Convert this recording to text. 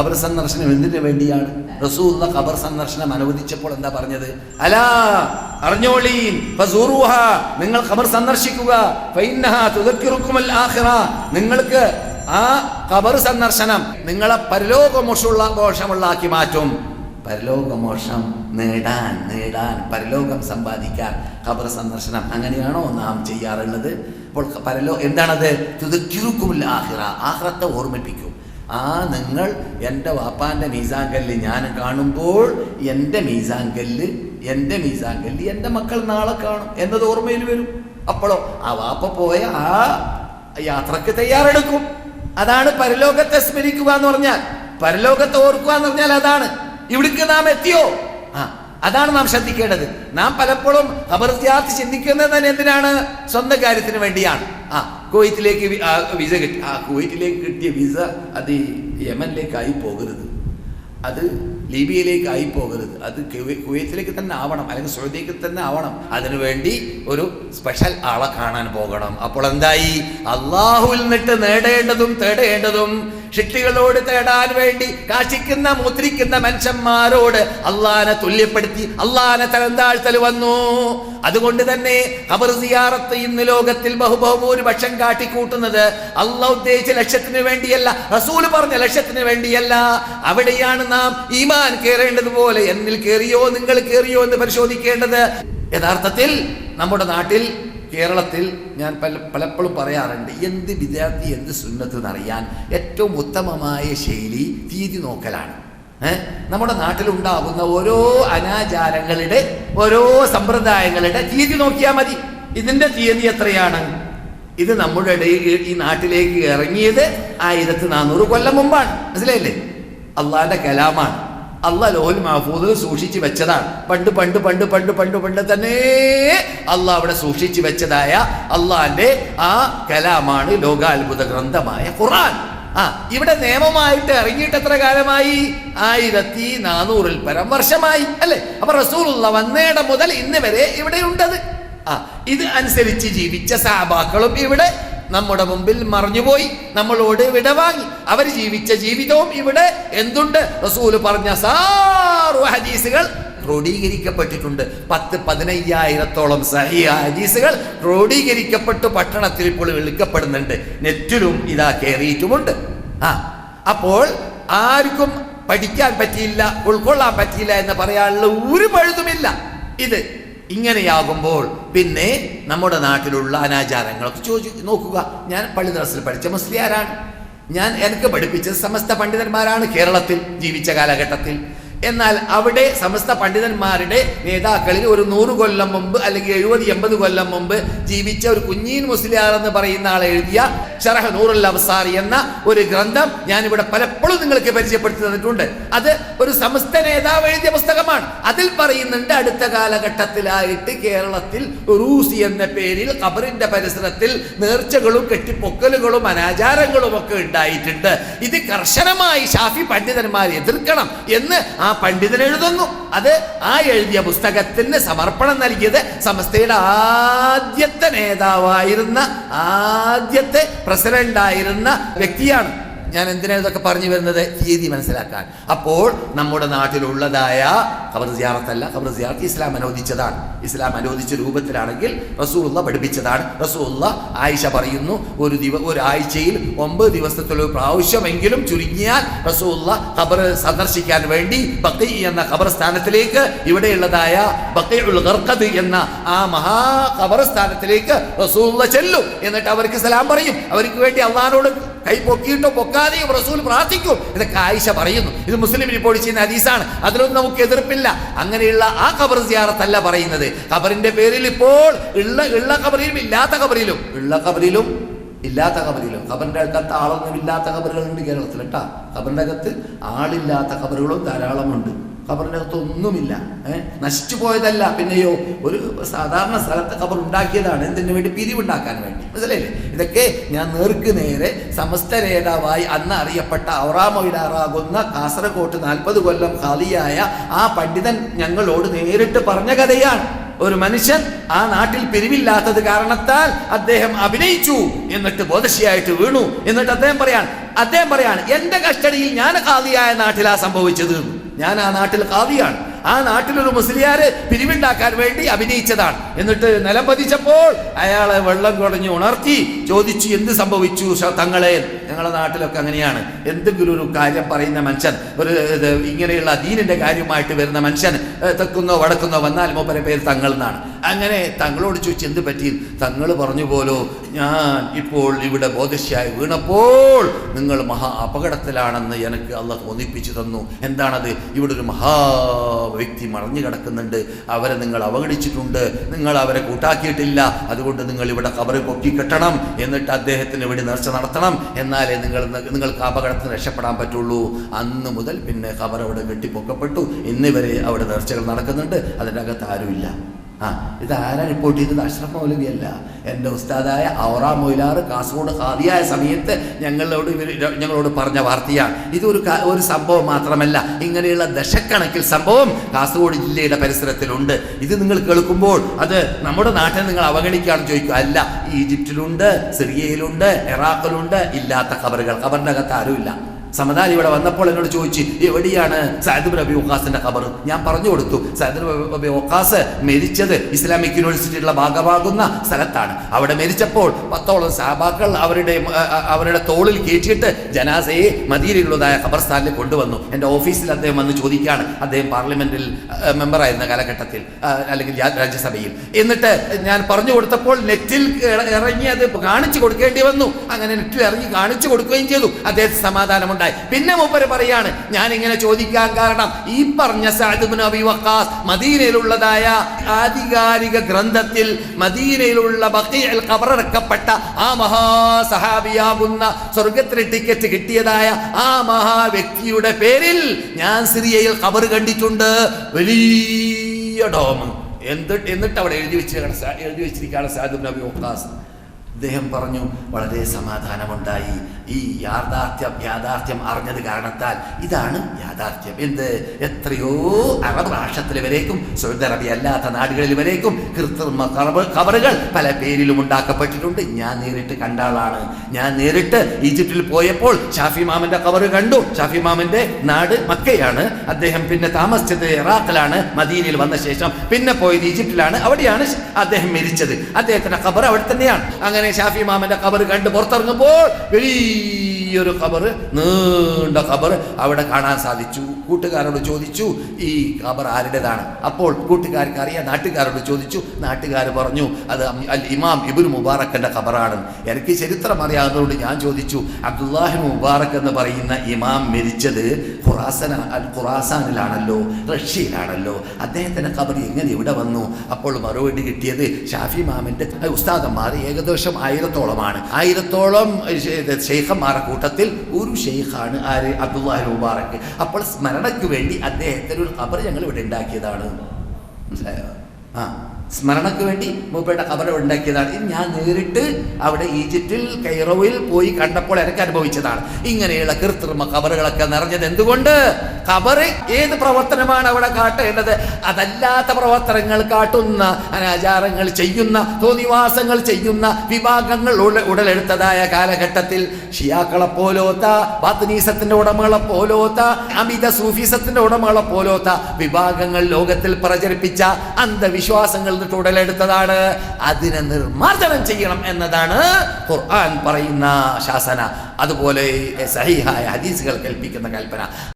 ഖബർ സന്ദർശനം എന്തിനു വേണ്ടിയാണ്? റസൂലുള്ള ഖബർ സന്ദർശനം അനുവദിച്ചപ്പോൾ എന്താ പറഞ്ഞത്? അലാ അറിഞ്ഞോളീൻ നിങ്ങൾ ഖബർ സന്ദർശിക്കുക. നിങ്ങൾക്ക് ആ ഖബർ സന്ദർശനം നിങ്ങളെ പരലോകമോഷമുള്ള മോശമുള്ളാക്കി മാറ്റും. പരലോകമോഷം നേടാൻ നേടാൻ പരലോകം സമ്പാദിക്കാൻ ഖബർ സന്ദർശനം അങ്ങനെയാണോ നാം ചെയ്യാറുള്ളത്? അപ്പോൾ പരലോ എന്താണത്? ആഹിറ ആഹ്റത്തെ ഓർമ്മിപ്പിക്കും. ആ നിങ്ങൾ എന്റെ വാപ്പാന്റെ മീസാങ്കല്ല് ഞാൻ കാണുമ്പോൾ എന്റെ മീസാങ്കല്ല് എന്റെ മീസാങ്കല്ല് എന്റെ മക്കൾ നാളെ കാണും എന്നത് ഓർമ്മയിൽ വരും. അപ്പോഴോ ആ വാപ്പ പോയ ആ യാത്രയ്ക്ക് തയ്യാറെടുക്കും. അതാണ് പരലോകത്തെ സ്മരിക്കുക എന്ന് പറഞ്ഞാൽ. പരലോകത്തെ ഓർക്കുക എന്ന് പറഞ്ഞാൽ അതാണ്. ഇവിടേക്ക് നാം എത്തിയോ? ആ അതാണ് നാം ശ്രദ്ധിക്കേണ്ടത്. നാം പലപ്പോഴും അപർത്യാർത്ഥി ചിന്തിക്കുന്നത് തന്നെ എന്തിനാണ്? സ്വന്തം കാര്യത്തിന് വേണ്ടിയാണ്. ആ കുവൈറ്റിലേക്ക് വിസ കിട്ടി. ആ കുവൈറ്റിലേക്ക് കിട്ടിയ വിസ അത് യമനിലേക്കായി പോകരുത്. അത് ലിബിയയിലേക്കായി പോകരുത്. അത് കുവൈത്തിലേക്ക് തന്നെ ആവണം. അല്ലെങ്കിൽ സൗദിക്ക് തന്നെ ആവണം. അതിനുവേണ്ടി ഒരു സ്പെഷ്യൽ ആളെ കാണാൻ പോകണം. അപ്പോൾ എന്തായി? അള്ളാഹുവിൽ നിന്നിട്ട് നേടേണ്ടതും തേടേണ്ടതും ഷിട്ടികളോട് തേടാൻ വേണ്ടി കാശിക്കുന്ന മുദ്രിക്കുന്ന മനുഷ്യന്മാരോട് അള്ളാനെ തുല്യപ്പെടുത്തി അള്ളാനെ തലന്താഴ്ത്തൽ വന്നു. അതുകൊണ്ട് തന്നെ അവർ സിയാറത്ത് ഇന്ന് ലോകത്തിൽ ബഹുബഹുഭൂരിപക്ഷം കാട്ടിക്കൂട്ടുന്നത് അള്ള ഉദ്ദേശിച്ച ലക്ഷ്യത്തിന് വേണ്ടിയല്ല റസൂൽ പറഞ്ഞ ലക്ഷ്യത്തിന് വേണ്ടിയല്ല. അവിടെയാണ് നാം ഈമാൻ കയറേണ്ടതുപോലെ എന്നിൽ കയറിയോ നിങ്ങൾ കയറിയോ എന്ന് പരിശോധിക്കേണ്ടത്. യഥാർത്ഥത്തിൽ നമ്മുടെ നാട്ടിൽ കേരളത്തിൽ ഞാൻ പല പലപ്പോഴും പറയാറുണ്ട് എന്ത് വിദ്യാർത്ഥി എന്ത് സുന്നത്ത് എന്നറിയാൻ ഏറ്റവും ഉത്തമമായ ശൈലി തീയതി നോക്കലാണ്. നമ്മുടെ നാട്ടിലുണ്ടാകുന്ന ഓരോ അനാചാരങ്ങളുടെ ഓരോ സമ്പ്രദായങ്ങളുടെ തീയതി നോക്കിയാൽ മതി. ഇതിന്റെ തീയതി എത്രയാണ്? ഇത് നമ്മുടെ ഇടയിൽ ഈ നാട്ടിലേക്ക് ഇറങ്ങിയത് ആയിരത്തി നാനൂറ് കൊല്ലം മുമ്പാണ്. മനസ്സിലായില്ലേ? അള്ളാന്റെ കലാമാണ്. അള്ളാഹ് ലോഹുൽ മഹഫൂദിൽ സൂക്ഷിച്ച് വെച്ചതാണ്. പണ്ട് പണ്ട് പണ്ട് പണ്ട് പണ്ട് പണ്ട് തന്നെ അള്ളാഹ് അവിടെ സൂക്ഷിച്ച് വെച്ചതായ അള്ളാന്റെ ആ കലാമാണ് ലോകാത്ഭുത ഗ്രന്ഥമായ ഖുർആൻ. ആ ഇവിടെ നിയമമായിട്ട് ഇറങ്ങിയിട്ട് എത്ര കാലമായി? ആയിരത്തി നാനൂറിൽ പരം വർഷമായി അല്ലെ? അപ്പൊ റസൂലുള്ള വന്നേടം മുതൽ ഇന്ന് വരെ ഇവിടെ ഉണ്ടത് ആ ഇത് അനുസരിച്ച് ജീവിച്ച സാബാക്കളും ഇവിടെ നമ്മുടെ മുമ്പിൽ മറിഞ്ഞുപോയി. നമ്മളോട് വിടവാങ്ങി അവർ ജീവിച്ച ജീവിതവും ഇവിടെ എന്തുണ്ട്? റസൂൽ പറഞ്ഞ സാറു ഹദീസുകൾ ക്രോഡീകരിക്കപ്പെട്ടിട്ടുണ്ട്. പത്ത് പതിനയ്യായിരത്തോളം സഹിയ ഹദീസുകൾ ക്രോഡീകരിക്കപ്പെട്ട് പട്ടണത്തിൽ ഇപ്പോൾ വിളിക്കപ്പെടുന്നുണ്ട്. നെറ്റിലും ഇതാ കയറിയിട്ടുമുണ്ട് ആ അപ്പോൾ ആർക്കും പഠിക്കാൻ പറ്റിയില്ല ഉൾക്കൊള്ളാൻ പറ്റിയില്ല എന്ന് പറയാനുള്ള ഒരു പഴുതുമില്ല. ഇത് ഇങ്ങനെയാകുമ്പോൾ പിന്നെ നമ്മുടെ നാട്ടിലുള്ള അനാചാരങ്ങളൊക്കെ ചോദിച്ചു നോക്കുക. ഞാൻ പള്ളി ദർസിൽ പഠിച്ച മുസ്ലിയാരാണ്. ഞാൻ എനിക്ക് പഠിപ്പിച്ചത് സമസ്ത പണ്ഡിതന്മാരാണ് കേരളത്തിൽ ജീവിച്ച കാലഘട്ടത്തിൽ. എന്നാൽ അവിടെ സമസ്ത പണ്ഡിതന്മാരുടെ നേതാക്കളിൽ ഒരു നൂറ് കൊല്ലം മുമ്പ് അല്ലെങ്കിൽ എഴുപത് എൺപത് കൊല്ലം മുമ്പ് ജീവിച്ച ഒരു കുഞ്ഞീൻ മുസ്ലിയാർ എന്ന് പറയുന്ന ആൾ എഴുതിയ ഷറഹ നൂറുൽ അവസാറി എന്ന ഒരു ഗ്രന്ഥം ഞാനിവിടെ പലപ്പോഴും നിങ്ങൾക്ക് പരിചയപ്പെടുത്തി തന്നിട്ടുണ്ട്. അത് ഒരു സമസ്ത നേതാവ് എഴുതിയ പുസ്തകമാണ്. അതിൽ പറയുന്നുണ്ട് അടുത്ത കാലഘട്ടത്തിലായിട്ട് കേരളത്തിൽ റൂസി എന്ന പേരിൽ ഖബറിന്റെ പരിസരത്തിൽ നേർച്ചകളും കെട്ടിപ്പൊക്കലുകളും അനാചാരങ്ങളും ഒക്കെ ഉണ്ടായിട്ടുണ്ട്. ഇത് കർശനമായി ഷാഫി പണ്ഡിതന്മാർ എതിർക്കണം എന്ന് ആ പണ്ഡിതൻ എഴുതുന്നു അത് ആ എഴുതിയ പുസ്തകത്തിന് സമർപ്പണം നൽകിയത് സമസ്തയുടെ ആദ്യത്തെ നേതാവായിരുന്ന ആദ്യത്തെ പ്രസിഡന്റായിരുന്ന വ്യക്തിയാണ്. ഞാൻ എന്തിനാണ് ഇതൊക്കെ പറഞ്ഞു വരുന്നത്? തീയതി മനസ്സിലാക്കാൻ. അപ്പോൾ നമ്മുടെ നാട്ടിലുള്ളതായ ഖബർ സിയാറത്തല്ല ഖബർ സിയാറത്ത് ഇസ്ലാം അനുവദിച്ചതാണ്. ഇസ്ലാം അനുവദിച്ച രൂപത്തിലാണെങ്കിൽ റസൂലുള്ള പഠിപ്പിച്ചതാണ്. റസൂലുള്ള ആയിഷ പറയുന്നു ഒരു ദിവ ഒരു ആഴ്ചയിൽ ഒമ്പത് ദിവസത്തിലൊരു പ്രാവശ്യമെങ്കിലും ചുരുങ്ങിയാൽ റസൂലുള്ള ഖബർ സന്ദർശിക്കാൻ വേണ്ടി ബക്കി എന്ന ഖബർ സ്ഥാനത്തിലേക്ക് ഇവിടെയുള്ളതായ ബക്കയുൽ ഗർഖദ് എന്ന ആ മഹാ ഖബർ സ്ഥാനത്തിലേക്ക് റസൂലുള്ള ചെല്ലും. എന്നിട്ട് അവർക്ക് സലാം പറയും. അവർക്ക് വേണ്ടി അള്ളഹാനോട് കൈ പൊക്കിയിട്ടോ പൊക്കാതെയും റസൂൽ പ്രാർത്ഥിക്കും. ഇതൊക്കെ ആയിഷ പറയുന്നു. ഇത് മുസ്ലിം റിപ്പോർട്ട് ചെയ്യുന്ന ഹദീസാണ്. അതിലൊന്നും നമുക്ക് എതിർപ്പില്ല. അങ്ങനെയുള്ള ആ ഖബർ സിയാറത്തല്ല പറയുന്നത്. ഖബറിന്റെ പേരിൽ ഇപ്പോൾ ഉള്ള ഉള്ള ഖബറിലും ഇല്ലാത്ത ഖബറിലും ഉള്ള ഖബറിലും ഇല്ലാത്ത കബറിലും ഖബറിന്റെ അകത്ത് ആളൊന്നും ഇല്ലാത്ത കബറുകളുണ്ട് കേരളത്തിൽ കേട്ടാ. കബറിന്റെ അകത്ത് ആളില്ലാത്ത കബറുകളും ധാരാളമുണ്ട്. അകത്ത് ഒന്നുമില്ല ഏഹ് നശിച്ചു പോയതല്ല. പിന്നെയോ ഒരു സാധാരണ സ്ഥലത്ത് ഖബർ ഉണ്ടാക്കിയതാണ് എന്തിനു വേണ്ടി? പിരിവുണ്ടാക്കാൻ വേണ്ടി. മനസ്സിലായില്ലേ? ഇതൊക്കെ ഞാൻ നേർക്ക് നേരെ സമസ്ത നേതാവായി അന്ന് അറിയപ്പെട്ട ഔറാമൊയിലാറാകുന്ന കാസർഗോട്ട് നാൽപ്പത് കൊല്ലം ഖാലിയായ ആ പണ്ഡിതൻ ഞങ്ങളോട് നേരിട്ട് പറഞ്ഞ കഥയാണ്. ഒരു മനുഷ്യൻ ആ നാട്ടിൽ പിരിവില്ലാത്തത് കാരണത്താൽ അദ്ദേഹം അഭിനയിച്ചു. എന്നിട്ട് ബോധശിയായിട്ട് വീണു. എന്നിട്ട് അദ്ദേഹം പറയാൻ അദ്ദേഹം പറയാണ് എന്റെ കസ്റ്റഡിയിൽ ഞാൻ ഖാദിയായ നാട്ടിലാ സംഭവിച്ചത്. ഞാൻ ആ നാട്ടിൽ കാവിയാണ് ആ നാട്ടിലൊരു മുസ്ലിയാര് പിരിവുണ്ടാക്കാൻ വേണ്ടി അഭിനയിച്ചതാണ്. എന്നിട്ട് നിലം പതിച്ചപ്പോൾ അയാളെ വെള്ളം കുടഞ്ഞ് ഉണർത്തി ചോദിച്ചു എന്ത് സംഭവിച്ചു തങ്ങളെ? ഞങ്ങളുടെ നാട്ടിലൊക്കെ അങ്ങനെയാണ്. എന്തെങ്കിലും ഒരു കാര്യം പറയുന്ന മനുഷ്യൻ ഒരു ഇങ്ങനെയുള്ള ദീനിന്റെ കാര്യമായിട്ട് വരുന്ന മനുഷ്യൻ തെക്കുന്നോ വടക്കുന്നോ വന്നാൽ മൂപ്പരെ പേര് തങ്ങൾ എന്നാണ്. അങ്ങനെ തങ്ങളോട് ചോദിച്ചു എന്ത് പറ്റി? തങ്ങൾ പറഞ്ഞു പോലോ? ഞാൻ ഇപ്പോൾ ഇവിടെ ബോധശ്യായി വീണപ്പോൾ നിങ്ങൾ മഹാ അപകടത്തിലാണെന്ന് എനിക്ക് അള്ള തോന്നിപ്പിച്ചു തന്നു. എന്താണത്? ഇവിടെ ഒരു മഹാ വ്യക്തി മറഞ്ഞു കിടക്കുന്നുണ്ട്. അവരെ നിങ്ങൾ അവഗണിച്ചിട്ടുണ്ട്. നിങ്ങൾ അവരെ കൂട്ടാക്കിയിട്ടില്ല. അതുകൊണ്ട് നിങ്ങൾ ഇവിടെ കബറ് പൊക്കി കെട്ടണം. എന്നിട്ട് അദ്ദേഹത്തിന് വേണ്ടി നേർച്ച നടത്തണം. എന്നാലേ നിങ്ങൾ നിങ്ങൾക്ക് അപകടത്തിന് രക്ഷപ്പെടാൻ പറ്റുള്ളൂ. അന്ന് മുതൽ പിന്നെ കബർ അവിടെ കെട്ടിപ്പൊക്കപ്പെട്ടു ഇന്നിവരെ അവിടെ നേർച്ചകൾ നടക്കുന്നുണ്ട്. അതിന്റെ അകത്ത് ആരുമില്ല. ആ ഇത് ആരാ റിപ്പോർട്ട് ചെയ്തത്? അഷ്റഫ് മൗലവിയല്ല. എന്റെ ഉസ്താദായ ഔറ മൊയിലാർ കാസർഗോഡ് ഹാദിയായ സമയത്ത് ഞങ്ങളോട് ഇവർ ഞങ്ങളോട് പറഞ്ഞ വാർത്തയാണ്. ഇതൊരു ഒരു സംഭവം മാത്രമല്ല. ഇങ്ങനെയുള്ള ദശക്കണക്കിൽ സംഭവം കാസർഗോഡ് ജില്ലയുടെ പരിസരത്തിലുണ്ട്. ഇത് നിങ്ങൾ കേൾക്കുമ്പോൾ അത് നമ്മുടെ നാട്ടിൽ നിങ്ങൾ അവഗണിക്കുകയാണെന്ന് ചോദിക്കുക. അല്ല ഈജിപ്തിലുണ്ട് സിറിയയിലുണ്ട് ഇറാഖിലുണ്ട് ഇല്ലാത്ത ഖബറുകൾ. ഖബറിന്റെ അകത്ത് ആരുമില്ല. സമദാൻ ഇവിടെ വന്നപ്പോൾ എന്നോട് ചോദിച്ചു എവിടെയാണ് സയദ് നബി വക്കാസിന്റെ ഖബർ? ഞാൻ പറഞ്ഞു കൊടുത്തു സയദ് നബി വക്കാസ് മരിച്ചത് ഇസ്ലാമിക് യൂണിവേഴ്സിറ്റിയുടെ ഭാഗമാകുന്ന സ്ഥലത്താണ്. അവിടെ മരിച്ചപ്പോൾ പത്തോളം സഹാബാക്കൾ അവരുടെ അവരുടെ തോളിൽ കയറ്റിയിട്ട് ജനാസയെ മദീനയിലുള്ളതായ ഖബർസ്ഥാനിൽ കൊണ്ടുവന്നു. എന്റെ ഓഫീസിൽ അദ്ദേഹം വന്ന് ചോദിക്കുകയാണ് അദ്ദേഹം പാർലമെന്റിൽ മെമ്പറായിരുന്ന കാലഘട്ടത്തിൽ അല്ലെങ്കിൽ രാജ്യസഭയിൽ? എന്നിട്ട് ഞാൻ പറഞ്ഞു കൊടുത്തപ്പോൾ നെറ്റിൽ ഇറങ്ങി അത് കാണിച്ചു കൊടുക്കേണ്ടി വന്നു. അങ്ങനെ നെറ്റിൽ ഇറങ്ങി കാണിച്ചു കൊടുക്കുകയും ചെയ്തു. അദ്ദേഹത്തിന് സമാധാനമുണ്ടായി പിന്നെ മൂപ്പര് പറയാണ് ഞാൻ ഇങ്ങനെ ചോദിക്കാൻ കാരണം ഈ പറഞ്ഞ സാദിബിൻ അബി വക്കാസ് മദീനയിലുള്ളതായ ആധികാരിക ഗ്രന്ഥത്തിൽ മദീനയിലുള്ള ബഖീൽ ഖബറടക്കപ്പെട്ട ആ മഹാസഹാബിയാകുന്ന സ്വർഗത്തിന് ടിക്കറ്റ് കിട്ടിയതായ ആ മഹാ വ്യക്തിയുടെ പേരിൽ ഞാൻ സിറിയയിൽ ഖബർ കണ്ടിട്ടുണ്ട്. വലിയ ഡോമ. എന്തിട്ട് എന്നിട്ട് അവിടെ എഴുതി വെച്ചിരിക്കുകയാണ് എഴുതി വെച്ചിരിക്കുകയാണ് സാദിബ് നബി വക്കാസ് അദ്ദേഹം പറഞ്ഞു വളരെ സമാധാനമുണ്ടായി. ഈ യാഥാർത്ഥ്യം യാഥാർത്ഥ്യം അറിഞ്ഞത് കാരണത്താൽ ഇതാണ് യാഥാർത്ഥ്യം. എന്ത്? എത്രയോ അറബ് രാഷ്ട്രത്തിൽ വരേക്കും സൗദി അറേബ്യ അല്ലാത്ത നാടുകളിൽ വരേക്കും കൃത്രിമ കവറുകൾ പല പേരിലും ഉണ്ടാക്കപ്പെട്ടിട്ടുണ്ട്. ഞാൻ നേരിട്ട് കണ്ട ആളാണ് ഞാൻ നേരിട്ട് ഈജിപ്തിൽ പോയപ്പോൾ ഷാഫി മാമന്റെ കബറ് കണ്ടു. ഷാഫി മാമന്റെ നാട് മക്കയാണ്. അദ്ദേഹം പിന്നെ താമസിച്ചത് ഇറാഖിലാണ്. മദീനയിൽ വന്ന ശേഷം പിന്നെ പോയത് ഈജിപ്തിലാണ്. അവിടെയാണ് അദ്ദേഹം മരിച്ചത്. അദ്ദേഹത്തിന്റെ കബർ അവിടെ തന്നെയാണ്. അങ്ങനെ ഷാഫി മാമന്റെ കബർ കണ്ട് പുറത്തിറങ്ങുമ്പോൾ വലിയൊരു ഖബർ നീണ്ട ഖബർ അവിടെ കാണാൻ സാധിച്ചു. കൂട്ടുകാരോട് ചോദിച്ചു ഈ ഖബർ ആരുടേതാണ്? അപ്പോൾ കൂട്ടുകാർക്ക് അറിയാം നാട്ടുകാരോട് ചോദിച്ചു. നാട്ടുകാർ പറഞ്ഞു അത് അൽ ഇമാം ഇബുൽ മുബാറക്കന്റെ ഖബറാണ്. എനിക്ക് ചരിത്രം അറിയാവുന്നതുകൊണ്ട് ഞാൻ ചോദിച്ചു അബ്ദുല്ലാഹി മുബാറക് എന്ന് പറയുന്ന ഇമാം മരിച്ചത് ഖുറാസന അൽ ഖുറാസാനിലാണല്ലോ റഷ്യയിലാണല്ലോ. അദ്ദേഹത്തിന്റെ ഖബർ എങ്ങനെ ഇവിടെ വന്നു? അപ്പോൾ മറുപടി കിട്ടിയത് ഷാഫി മാമിന്റെ ഉസ്താദന്മാർ ഏകദേശം ആയിരത്തോളമാണ്. ആയിരത്തോളം ഷെയ്ഖന്മാരുടെ കൂട്ടത്തിൽ ഒരു ഷെയ്ഖാണ് ആര്? അബ്ദുല്ലാഹി മുബാറക്ക് അപ്പോൾ സ്മരണയ്ക്ക് വേണ്ടി അദ്ദേഹത്തിന് ഒരു ഖബർ ഞങ്ങൾ ഇവിടെ ഉണ്ടാക്കിയതാണ്. മനസ്സിലായോ? ആ. സ്മരണയ്ക്ക് വേണ്ടി മൂപ്പയുടെ കബറ ഉണ്ടാക്കിയതാണ്. ഇത് ഞാൻ നേരിട്ട് അവിടെ ഈജിപ്തിൽ കൈറോയിൽ പോയി കണ്ടപ്പോൾ എനിക്ക് അനുഭവിച്ചതാണ്. ഇങ്ങനെയുള്ള കൃത്രിമ കബറുകളൊക്കെ നിറഞ്ഞത് എന്തുകൊണ്ട്? കബറ് ഏത് പ്രവർത്തനമാണ് അവിടെ കാട്ടേണ്ടത്? അതല്ലാത്ത പ്രവർത്തനങ്ങൾ കാട്ടുന്ന അനാചാരങ്ങൾ ചെയ്യുന്ന തോന്നിവാസങ്ങൾ ചെയ്യുന്ന വിഭാഗങ്ങൾ ഉടലെടുത്തതായ കാലഘട്ടത്തിൽ ഷിയാക്കളെ പോലോത്ത ബാത്നീസത്തിന്റെ ഉടമകളെ പോലോത്ത അമിത സൂഫിസത്തിന്റെ ഉടമകളെ പോലോത്ത വിഭാഗങ്ങൾ ലോകത്തിൽ പ്രചരിപ്പിച്ച അന്ധവിശ്വാസങ്ങൾ നിന്നിട്ട് ഉടലെടുത്തതാണ് അതിനെ നിർമ്മാർജനം ചെയ്യണം എന്നതാണ് ഖുർആൻ പറയുന്ന ശാസന. അതുപോലെ സഹിഹായ ഹദീസുകൾ കൽപ്പിക്കുന്ന കൽപ്പന.